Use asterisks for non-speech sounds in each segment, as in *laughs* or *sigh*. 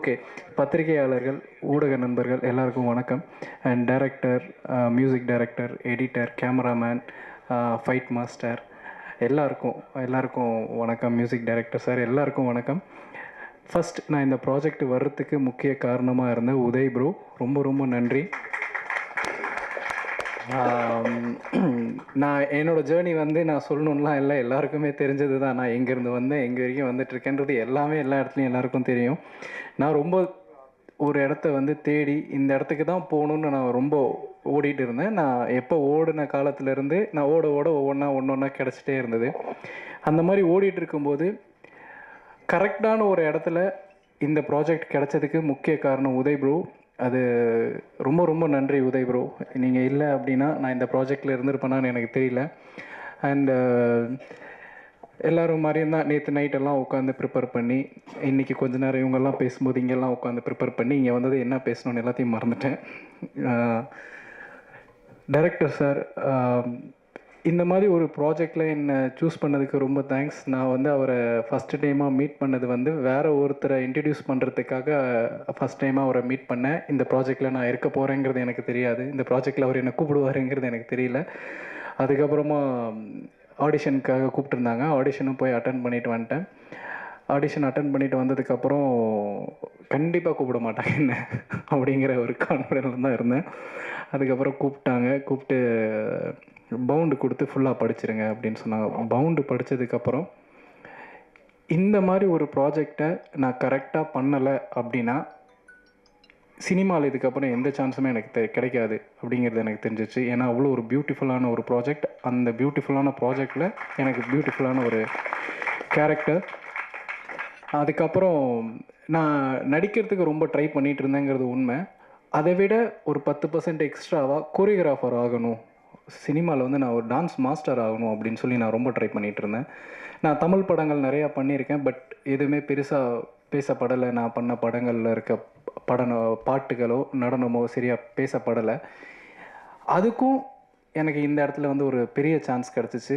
Okay. பத்திரிகையாளர்கள் ஊடக நண்பர்கள் எல்லாருக்கும் வணக்கம். And director music director editor cameraman fight master எல்லாருக்கும் எல்லாருக்கும் வணக்கம். மியூசிக் டைரக்டர் சார் எல்லாருக்கும் வணக்கம். ஃபஸ்ட் நான் இந்த ப்ராஜெக்ட் வர்றதுக்கு முக்கிய காரணமாக இருந்த உதய் ப்ரோ ரொம்ப ரொம்ப நன்றி. *clears throat* நான் என்னோட ஜேர்னி வந்து நான் சொல்லணும்லாம் இல்லை. எல்லாருக்குமே தெரிஞ்சது தான் நான் எங்கேருந்து வந்தேன் எங்கே வரைக்கும் வந்துட்டுருக்கேன்றது எல்லாமே எல்லா இடத்துலையும் எல்லாருக்கும் தெரியும். நான் ரொம்ப ஒரு இடத்த வந்து தேடி இந்த இடத்துக்கு தான் போகணுன்னு நான் ரொம்ப ஓடிட்டு இருந்தேன். நான் எப்போ ஓடின காலத்துலேருந்து நான் ஓட ஓட ஒவ்வொன்றா ஒன்று ஒன்றா கிடச்சிட்டே இருந்தது. அந்த மாதிரி ஓடிட்டு இருக்கும்போது கரெக்டான ஒரு இடத்துல இந்த ப்ராஜெக்ட் கிடைச்சதுக்கு முக்கிய காரணம் உதய் ப்ரோ அது ரொம்ப ரொம்ப நன்றி உதய் ப்ரோ நீங்கள் இல்லை அப்படின்னா நான் இந்த ப்ராஜெக்டில் இருந்திருப்பேனான்னு எனக்கு தெரியல. அண்டு uh, எல்லோரும் மாதிரியும் தான் நேற்று நைட்டெல்லாம் உட்காந்து ப்ரிப்பேர் பண்ணி இன்றைக்கி கொஞ்ச நேரம் இவங்கெல்லாம் பேசும்போது இங்கெல்லாம் உட்காந்து ப்ரிப்பேர் பண்ணி இங்கே வந்தது என்ன பேசணும்னு எல்லாத்தையும் மறந்துட்டேன். Uh, டைரக்டர் சார் இந்த மாதிரி ஒரு ப்ராஜெக்டில் என்னை சூஸ் பண்ணதுக்கு ரொம்ப தேங்க்ஸ் நான் வந்து அவரை ஃபஸ்ட் டைமாக மீட் பண்ணது வந்து வேறு ஒருத்தரை இன்ட்ரடியூஸ் பண்ணுறதுக்காக ஃபஸ்ட் டைமாக அவரை மீட் பண்ணேன். இந்த ப்ராஜெக்டில் நான் இருக்க போகிறேங்கிறது எனக்கு தெரியாது. இந்த ப்ராஜெக்டில் அவர் என்னை கூப்பிடுவாருங்கிறது எனக்கு தெரியல. அதுக்கப்புறமா ஆடிஷனுக்காக கூப்பிட்டுருந்தாங்க. ஆடிஷனும் போய் அட்டன் பண்ணிட்டு வந்துட்டேன். ஆடிஷன் அட்டன் பண்ணிட்டு வந்ததுக்கப்புறம் கண்டிப்பாக கூப்பிட மாட்டாங்க என்ன அப்படிங்கிற ஒரு கான்ஃபிடென்ஸ் தான் இருந்தேன். அதுக்கப்புறம் கூப்பிட்டாங்க. கூப்பிட்டு பவுண்டு கொடுத்து ஃபுல்லாக படிச்சிருங்க அப்படின்னு சொன்னாங்க. பவுண்டு படித்ததுக்கப்புறம் இந்த மாதிரி ஒரு ப்ராஜெக்டை நான் கரெக்டாக பண்ணலை அப்படின்னா சினிமாவில் இதுக்கப்புறம் எந்த சான்ஸுமே எனக்கு தெ கிடைக்காது அப்படிங்கிறது எனக்கு தெரிஞ்சிச்சு. ஏன்னா அவ்வளோ ஒரு பியூட்டிஃபுல்லான ஒரு ப்ராஜெக்ட் அந்த பியூட்டிஃபுல்லான ப்ராஜெக்டில் எனக்கு பியூட்டிஃபுல்லான ஒரு கேரக்டர் அதுக்கப்புறம் நான் நடிக்கிறதுக்கு ரொம்ப ட்ரை பண்ணிட்டு இருந்தேங்கிறது உண்மை. அதை விட ஒரு பத்து பர்சன்ட் எக்ஸ்ட்ராவாக கோரியோகிராஃபர் ஆகணும். சினிமாவில் வந்து நான் ஒரு டான்ஸ் மாஸ்டர் ஆகணும் அப்படின்னு சொல்லி நான் ரொம்ப ட்ரை பண்ணிகிட்டு இருந்தேன் நான் தமிழ் படங்கள் நிறையா பண்ணியிருக்கேன் பட் எதுவுமே பெருசாக பேசப்படலை. நான் பண்ண படங்களில் இருக்க படனோ பாட்டுகளோ நடனமோ சரியாக பேசப்படலை. அதுக்கும் எனக்கு இந்த இடத்துல வந்து ஒரு பெரிய சான்ஸ் கிடச்சிச்சு.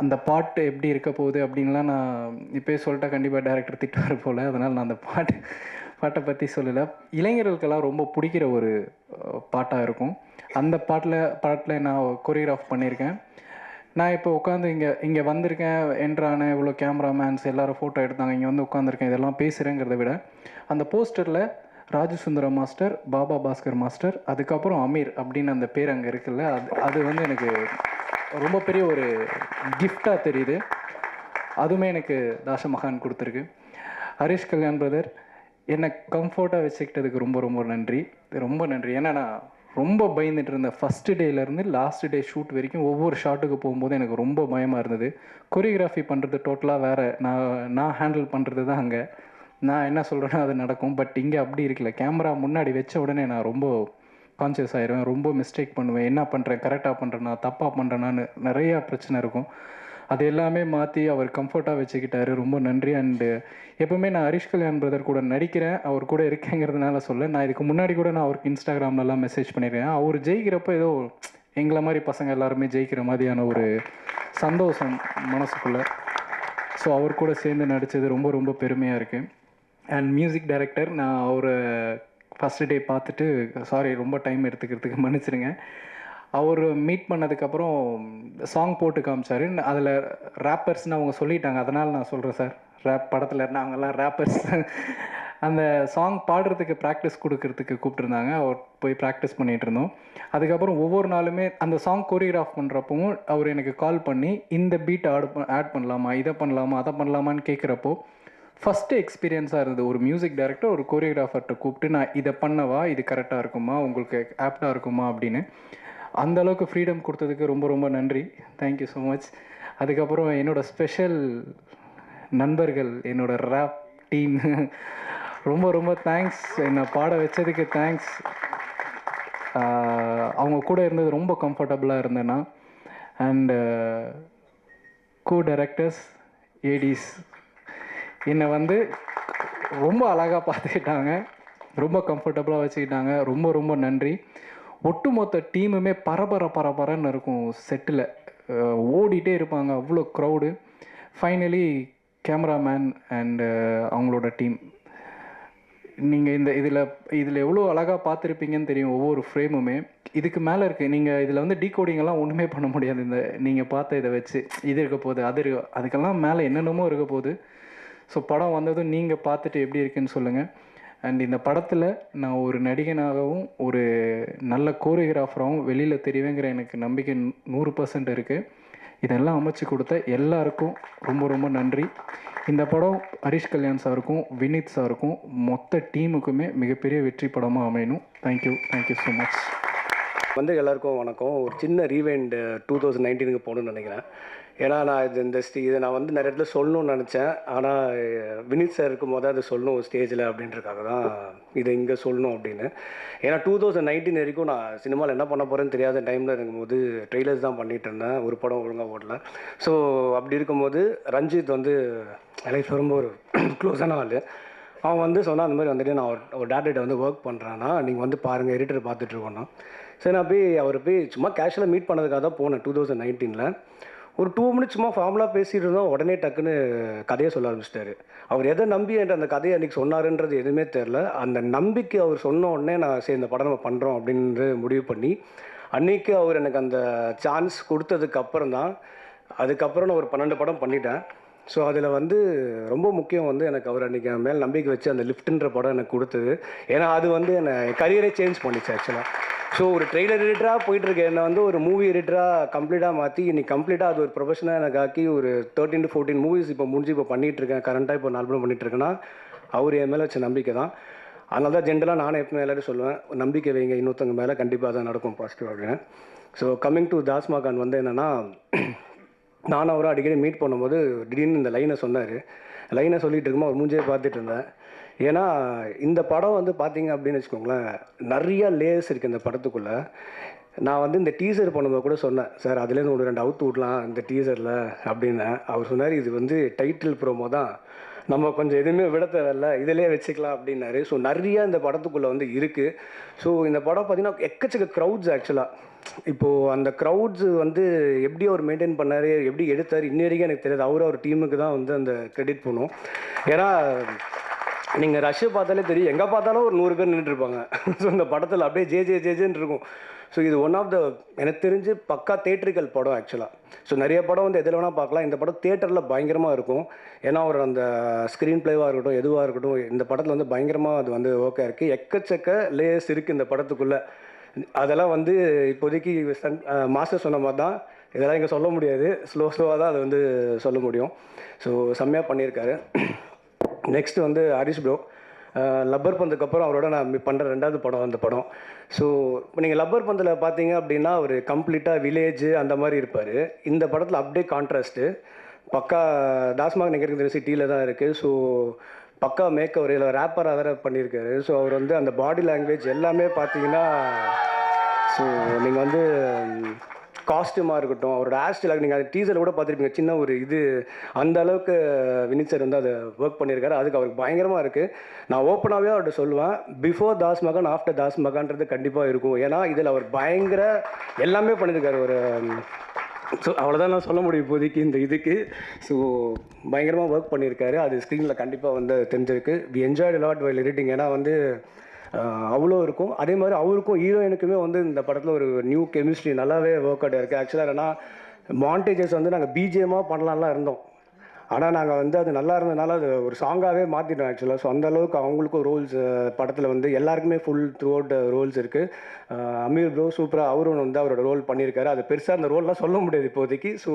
அந்த பாட்டு எப்படி இருக்க போகுது அப்படின்லாம் நான் இப்போயே சொல்லிட்டா கண்டிப்பாக டேரக்டர் திட்டுவார் போல். அதனால் நான் அந்த பாட்டு பாட்டை பற்றி சொல்லலை. இளைஞர்களுக்கெல்லாம் ரொம்ப பிடிக்கிற ஒரு பாட்டாக இருக்கும். அந்த பாட்டில் பாட்டில் நான் கொரியோகிராஃப் பண்ணியிருக்கேன். நான் இப்போ உட்காந்து இங்கே இங்கே வந்திருக்கேன் என்ட்ரான இவ்வளோ கேமராமேன்ஸ் எல்லாரும் ஃபோட்டோ எடுத்தாங்க இங்கே வந்து உட்காந்துருக்கேன் இதெல்லாம் பேசுகிறேங்கிறத விட அந்த போஸ்டரில் ராஜசுந்தரம் மாஸ்டர் பாபா பாஸ்கர் மாஸ்டர் அதுக்கப்புறம் அமீர் அப்படின்னு அந்த பேர் அங்கே இருக்குல்ல அது அது வந்து எனக்கு ரொம்ப பெரிய ஒரு கிஃப்டாக தெரியுது. அதுவுமே எனக்கு தாஷமகான் கொடுத்துருக்கு. ஹரிஷ் கல்யாண் பிரதர் என்னை கம்ஃபர்ட்டாக வச்சுக்கிட்டதுக்கு ரொம்ப ரொம்ப நன்றி. ரொம்ப நன்றி. ஏன்னா நான் ரொம்ப பயந்துட்டு இருந்தேன் ஃபஸ்ட்டு டேலேருந்து லாஸ்ட் டே ஷூட் வரைக்கும் ஒவ்வொரு ஷாட்டுக்கு போகும்போது எனக்கு ரொம்ப பயமாக இருந்தது. கொரியோகிராஃபி பண்ணுறது டோட்டலாக வேறு. நான் நான் ஹேண்டில் பண்ணுறது தான் அங்கே. நான் என்ன சொல்கிறேனோ அது நடக்கும். பட் இங்கே அப்படி இருக்கல. கேமரா முன்னாடி வச்ச உடனே நான் ரொம்ப கான்சியஸ் ஆயிடுவேன் ரொம்ப மிஸ்டேக் பண்ணுவேன். என்ன பண்ணுறேன் கரெக்டாக பண்ணுறேன்னா தப்பாக பண்ணுறேனான்னு நிறையா பிரச்சனை இருக்கும். அது எல்லாமே மாற்றி அவர் கம்ஃபர்ட்டாக வச்சுக்கிட்டாரு. ரொம்ப நன்றி. அண்டு எப்பவுமே நான் ஹரிஷ் கல்யாண் பிரதர் கூட நடிக்கிறேன். அவர் கூட இருக்கேங்கிறதுனால சொல்ல நான் இதுக்கு முன்னாடி கூட நான் அவருக்கு இன்ஸ்டாகிராம்லலாம் மெசேஜ் பண்ணியிருக்கேன். அவர் ஜெயிக்கிறப்ப ஏதோ எங்களை மாதிரி பசங்க எல்லாருமே ஜெயிக்கிற மாதிரியான ஒரு சந்தோஷம் மனசுக்குள்ளே. ஸோ அவர் கூட சேர்ந்து நடித்தது ரொம்ப ரொம்ப பெருமையாக இருக்குது அண்ட் மியூசிக் டைரக்டர் நான் அவரை ஃபஸ்ட்டு டே பார்த்துட்டு சாரி ரொம்ப டைம் எடுத்துக்கிறதுக்கு *laughs* மன்னிச்சிடுங்க. அவர் மீட் பண்ணதுக்கப்புறம் சாங் போட்டு காமிச்சாரு. அதில் ரேப்பர்ஸ்னு அவங்க சொல்லிட்டாங்க. அதனால் நான் சொல்கிறேன் சார் ரேப் படத்தில் இருந்தால் அவங்கெல்லாம் ரேப்பர்ஸ் *laughs* அந்த சாங் பாடுறதுக்கு ப்ராக்டிஸ் கொடுக்கறதுக்கு கூப்பிட்டுருந்தாங்க. அவர் போய் ப்ராக்டிஸ் பண்ணிகிட்டு இருந்தோம். அதுக்கப்புறம் ஒவ்வொரு நாளுமே அந்த சாங் கொரியோகிராஃப் பண்ணுறப்பவும் அவர் எனக்கு கால் பண்ணி இந்த பீட் ஆட் ஆட் பண்ணலாமா? இதை பண்ணலாமா? அதை பண்ணலாமான்னு கேட்குறப்போ ஃபஸ்ட்டு எக்ஸ்பீரியன்ஸாக இருந்தது. ஒரு மியூசிக் டைரக்டர் ஒரு கோரியோகிராஃபர்கிட்ட கூப்பிட்டு நான் இதை பண்ணவா? இது கரெக்டாக இருக்குமா? உங்களுக்கு ஆப்டாக இருக்குமா? அப்படின்னு. அந்த அளவுக்கு ஃப்ரீடம் கொடுத்ததுக்கு ரொம்ப ரொம்ப நன்றி. தேங்க்யூ ஸோ மச் அதுக்கப்புறம் என்னோடய ஸ்பெஷல் நண்பர்கள் என்னோட ரேப் டீம் ரொம்ப ரொம்ப தேங்க்ஸ் என்னை பாட வச்சதுக்கு தேங்க்ஸ் அவங்க கூட இருந்தது ரொம்ப கம்ஃபர்டபுளாக இருந்தேன்னா அண்டு கோ டைரக்டர்ஸ் ஏடிஸ் என்னை வந்து ரொம்ப அழகாக பார்த்துக்கிட்டாங்க. ரொம்ப கம்ஃபர்டபுளாக வச்சுக்கிட்டாங்க. ரொம்ப ரொம்ப நன்றி. ஒட்டுமொத்த டீமுமே பரபர பரபரன்னு இருக்கும் செட்டில் ஓடிட்டே இருப்பாங்க. அவ்வளோ க்ரௌடு ஃபைனலி கேமராமேன் அண்டு அவங்களோட டீம் நீங்கள் இந்த இதில் இதில் எவ்வளோ அழகாக பார்த்துருப்பீங்கன்னு தெரியும் ஒவ்வொரு ஃப்ரேமுமே இதுக்கு மேலே இருக்குது நீங்கள் இதில் வந்து டீகோடிங்கெல்லாம் ஒன்றுமே பண்ண முடியாது. இந்த நீங்கள் பார்த்த இதை வச்சு. இது இருக்க போகுது அது இருக்க அதுக்கெல்லாம் மேலே என்னென்னமோ இருக்க போகுது. ஸோ படம் வந்ததும் நீங்கள் பார்த்துட்டு எப்படி இருக்குன்னு சொல்லுங்கள் அண்ட் இந்த படத்தில் நான் ஒரு நடிகனாகவும் ஒரு நல்ல கோரியோகிராஃபராகவும் வெளியில் தெரிவேங்கிற எனக்கு நம்பிக்கை நூறு பர்சன்ட் இருக்குது இதெல்லாம் அமைச்சு கொடுத்த எல்லாருக்கும் ரொம்ப ரொம்ப நன்றி. இந்த படம் ஹரிஷ் கல்யாண் சாருக்கும் வினித் சாருக்கும் மொத்த டீமுக்குமே மிகப்பெரிய வெற்றி படமாக அமையணும். தேங்க்யூ தேங்க்யூ ஸோ மச் வந்து எல்லாருக்கும் வணக்கம். ஒரு சின்ன ரீவைண்ட் டூ தௌசண்ட் நைன்டீனுக்கு போகணும்னு நினைக்கிறேன். ஏன்னா நான் இது இந்த ஸ்டே இதை நான் வந்து நிறைய இடத்துல சொல்லணும்னு நினச்சேன். ஆனால் வினித் சார் இருக்கும் போது அதை சொல்லணும் ஸ்டேஜில் அப்படின்றதுக்காக தான் இதை இங்கே சொல்லணும் அப்படின்னு. ஏன்னா டூ தௌசண்ட் நைன்டீன் வரைக்கும் நான் சினிமாவில் என்ன பண்ண போகிறேன்னு தெரியாத டைமில் இருக்கும்போது ட்ரெய்லர்ஸ் தான் பண்ணிகிட்டு இருந்தேன். ஒரு படம் ஒழுங்காக ஓடல. ஸோ அப்படி இருக்கும்போது ரஞ்சித் வந்து லைஃப் ரொம்ப ஒரு *clears throat* க்ளோஸான ஆள். அவன் வந்து சொன்னான் அந்த மாதிரி வந்துட்டு நான் ஒரு- ஒரு வந்து ஒர்க் பண்ணுறேன்னா நீங்கள் வந்து பாருங்கள் எடிட்டர் பார்த்துட்ருக்கோண்ணா சரி நான் போய் அவர் போய் சும்மா கேஷுவலாக மீட் பண்ணதுக்காக தான் போனேன் டூ தௌசண்ட் நைன்டீனில் ஒரு டூ மினிட்ஸ் சும்மா ஃபார்முலாக பேசிட்டு இருந்தோம். உடனே டக்குன்னு கதையை சொல்ல ஆரம்பிச்சிட்டாரு. அவர் எதை நம்பி என்ற அந்த கதையை அன்றைக்கி சொன்னாருன்றது எதுவுமே தெரில அந்த நம்பிக்கை அவர் சொன்ன உடனே நான் சரி இந்த படம் நம்ம பண்ணுறோம் அப்படின்னு முடிவு பண்ணி அன்றைக்கி அவர் எனக்கு அந்த சான்ஸ் கொடுத்ததுக்கப்புறம் தான் அதுக்கப்புறம் நான் ஒரு பன்னெண்டு படம் பண்ணிட்டேன். ஸோ அதில் வந்து ரொம்ப முக்கியம் வந்து எனக்கு அவர் அன்றைக்கி என் மேல் நம்பிக்கை வச்சு அந்த லிஃப்ட்ன்ற படம் எனக்கு கொடுத்தது. ஏன்னா அது வந்து என்னை கரியரே சேஞ்ச் பண்ணிச்சு ஆக்சுவலாக ஸோ ஒரு ட்ரெய்லர் எடிட்டராக போயிட்டுருக்கேன். என்னை வந்து ஒரு மூவி எடிட்டராக கம்ப்ளீட்டாக மாற்றி இன்னைக்கு கம்ப்ளீட்டாக அது ஒரு ப்ரொஃபஷனாக எனக்கு ஆக்கி ஒரு தேர்ட்டின் டு ஃபோர்டீன் மூவிஸ் இப்போ முடிஞ்சு இப்போ பண்ணிகிட்ருக்கேன் இருக்கேன் கரண்ட்டாக இப்போ நாலு படம் பண்ணிட்டுருக்கேன்னா அவர் என் மேலே வச்ச நம்பிக்கை தான். அதனால தான் ஜென்ரலாக நானும் எப்பவுமே எல்லாரும் சொல்லுவேன் நம்பிக்கை வைங்க இன்னொருத்தவங்க மேலே கண்டிப்பாக தான் நடக்கும் பாசிட்டிவ் அப்படின்னு. ஸோ கம்மிங் டு தாஸ்மா கான் வந்து என்னென்னா *clears throat* நானும் அவரும் அடிக்கடி மீட் பண்ணும்போது திடீர்னு இந்த லைனை சொன்னார். லைனை சொல்லிட்டு இருக்குமா அவர் மூஞ்சே பார்த்துட்டு இருந்தேன் ஏன்னா இந்த படம் வந்து பார்த்தீங்க அப்படின்னு வச்சுக்கோங்களேன் நிறைய லேயர்ஸ் இருக்குது இந்த படத்துக்குள்ளே. நான் வந்து இந்த டீசர் பண்ணும்போது கூட சொன்னேன் சார் அதுலேருந்து ஒன்று ரெண்டு அவுத்து விடலாம் இந்த டீசரில் அப்படின்னு. அவர் சொன்னார் இது வந்து டைட்டில் ப்ரோமோ தான். நம்ம கொஞ்சம் எதுவுமே விட தேவையில்ல இதிலே வச்சுக்கலாம் அப்படின்னாரு. ஸோ நிறைய இந்த படத்துக்குள்ளே வந்து இருக்குது ஸோ இந்த படம் பார்த்தீங்கன்னா எக்கச்சக்க க்ரௌட்ஸ் ஆக்சுவலாக இப்போது அந்த க்ரௌட்ஸ் வந்து எப்படி அவர் மெயின்டைன் பண்ணார் எப்படி எடுத்தார் இன்ன வரைக்கும் எனக்கு தெரியாது. அவரும் அவர் டீமுக்கு தான் வந்து அந்த கிரெடிட் பண்ணும் ஏன்னா நீங்கள் ரஷ்யை பார்த்தாலே தெரியும். எங்கே பார்த்தாலும் ஒரு நூறு பேர் நின்றுருப்பாங்க ஸோ இந்த படத்தில் அப்படியே ஜே ஜே ஜேஜேன்னு இருக்கும். ஸோ இது ஒன் ஆஃப் த எனக்கு தெரிஞ்சு பக்கா தேட்டரிக்கல் படம் ஆக்சுவலாக ஸோ நிறைய படம் வந்து எதில் வேணால் பார்க்கலாம். இந்த படம் தேட்டரில் பயங்கரமாக இருக்கும். ஏன்னா ஒரு அந்த ஸ்க்ரீன் ப்ளேவாக இருக்கட்டும் எதுவாக இருக்கட்டும் இந்த படத்தில் வந்து பயங்கரமாக அது வந்து ஓகே இருக்குது எக்கச்சக்க லேயர்ஸ் இருக்குது இந்த படத்துக்குள்ளே. அதெல்லாம் வந்து இப்போதைக்கு சன் மாஸ்டர் சொன்ன மாதிரி தான். இதெல்லாம் இங்கே சொல்ல முடியாது. ஸ்லோ ஸ்லோவாக தான் அதை வந்து சொல்ல முடியும். ஸோ செம்மையாக பண்ணியிருக்காரு. நெக்ஸ்ட் வந்து ஹரிஷ் ப்ரோ லப்பர் பந்துக்கு அப்புறம் அவரோட நான் பண்ணுற ரெண்டாவது படம் அந்த படம். ஸோ நீங்கள் லப்பர் பந்தில் பார்த்தீங்க அப்படின்னா அவர் கம்ப்ளீட்டாக வில்லேஜ் அந்த மாதிரி இருப்பார். இந்த படத்தில் அப்படியே கான்ட்ராஸ்ட்டு பக்கா தாஸ்மாக் நகர் சிட்டியில் தான் இருக்குது ஸோ பக்கா மேக் அவர் இதில் ரேப்பராக வேறு பண்ணியிருக்காரு ஸோ அவர் வந்து அந்த பாடி லாங்குவேஜ் எல்லாமே பார்த்தீங்கன்னா ஸோ நீங்கள் வந்து காஸ்டியூமாக இருக்கட்டும் அவரோட ஹேர் ஸ்டைலாக நீங்கள் அது டீசரில் கூட பார்த்துருப்பீங்க சின்ன ஒரு இது. அந்த அளவுக்கு வினித் சார் வந்து அதை ஒர்க் பண்ணியிருக்காரு. அதுக்கு அவருக்கு பயங்கரமாக இருக்குது நான் ஓப்பனாகவே அவர்கிட்ட சொல்லுவேன் பிஃபோர் தாஸ் மகான் ஆஃப்டர் தாஸ் மகான்றது கண்டிப்பாக இருக்கும். ஏன்னா இதில் அவர் பயங்கர எல்லாமே பண்ணியிருக்காரு. ஒரு ஸோ அவ்வளோதான் நான் சொல்ல முடியும் இப்போதைக்கு இந்த இதுக்கு. ஸோ பயங்கரமாக ஒர்க் பண்ணியிருக்காரு. அது ஸ்க்ரீனில் கண்டிப்பாக வந்து தெரிஞ்சிருக்கு. We enjoyed lot while editing ஏன்னா வந்து அவ்வளோ இருக்கும். அதே மாதிரி அவருக்கும் ஹீரோயினுக்குமே வந்து இந்த படத்தில் ஒரு நியூ கெமிஸ்ட்ரி நல்லாவே ஒர்க் அவுட் இருக்குது ஆக்சுவலாக என்னென்னா மாண்டேஜஸ் வந்து நாங்கள் பிஜிஎமாக பண்ணலாம்லாம் இருந்தோம். ஆனால் நாங்கள் வந்து அது நல்லா இருந்ததுனால அது ஒரு சாங்காகவே மாற்றிட்டோம் ஆக்சுவலாக ஸோ அந்தளவுக்கு அவங்களுக்கும் ரோல்ஸ் படத்தில் வந்து எல்லாருக்குமே ஃபுல் த்ரூ அவுட் ரோல்ஸ் இருக்குது அமீர் ப்ரோ சூப்பராக அவரும் வந்து அவரோட ரோல் பண்ணியிருக்காரு. அது பெருசாக அந்த ரோல்லாம் சொல்ல முடியாது இப்போதைக்கு. ஸோ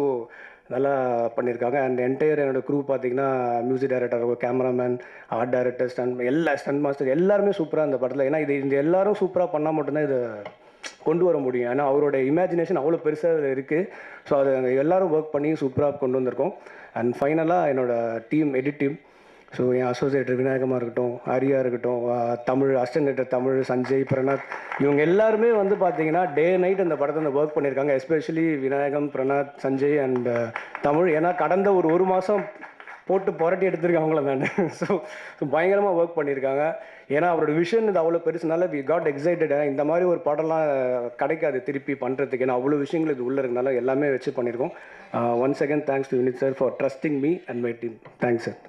நல்லா பண்ணியிருக்காங்க. அண்ட் என்டையர் என்னோடய க்ரூ பார்த்தீங்கன்னா music director cameraman art director stun எல்லா ஸ்டன் மாஸ்டர் எல்லாருமே சூப்பராக இந்த படத்தில். ஏன்னா இது இந்த எல்லாரும் சூப்பராக பண்ணால் மட்டும்தான் இதை கொண்டு வர முடியும். ஏன்னா அவரோட இமேஜினேஷன் அவ்வளோ பெருசாக இருக்குது ஸோ அதை எல்லாரும் ஒர்க் பண்ணி சூப்பராக கொண்டு வந்திருக்கோம். அண்ட் ஃபைனலாக என்னோடய டீம் எடிட் டீம் ஸோ என் அசோசியேட்டர் விநாயகமாக இருக்கட்டும் ஹரியா இருக்கட்டும் தமிழ் அஸ்டன்டேட்டர் தமிழ் சஞ்சய் பிரணாத் இவங்க எல்லாருமே வந்து பார்த்தீங்கன்னா டே நைட் அந்த படத்தை அந்த ஒர்க் பண்ணியிருக்காங்க எஸ்பெஷலி விநாயகம் பிரணாத் சஞ்சய் அண்ட் தமிழ். ஏன்னா கடந்த ஒரு ஒரு மாதம் போட்டு புரட்டி எடுத்திருக்காங்க அவங்கள நான். ஸோ ஸோ பயங்கரமாக ஒர்க் பண்ணியிருக்காங்க. ஏன்னா அவரோட விஷன் இது அவ்வளோ பெருசுனால வி காட் எக்ஸைட்டட் இந்த மாதிரி ஒரு படம்லாம் கிடைக்காது திருப்பி பண்ணுறதுக்கு ஏன்னா அவ்வளோ விஷயங்கள் இது உள்ளே இருக்கனால எல்லாமே வச்சு பண்ணியிருக்கோம். One second thanks to unit sir for trusting me and my team thanks sir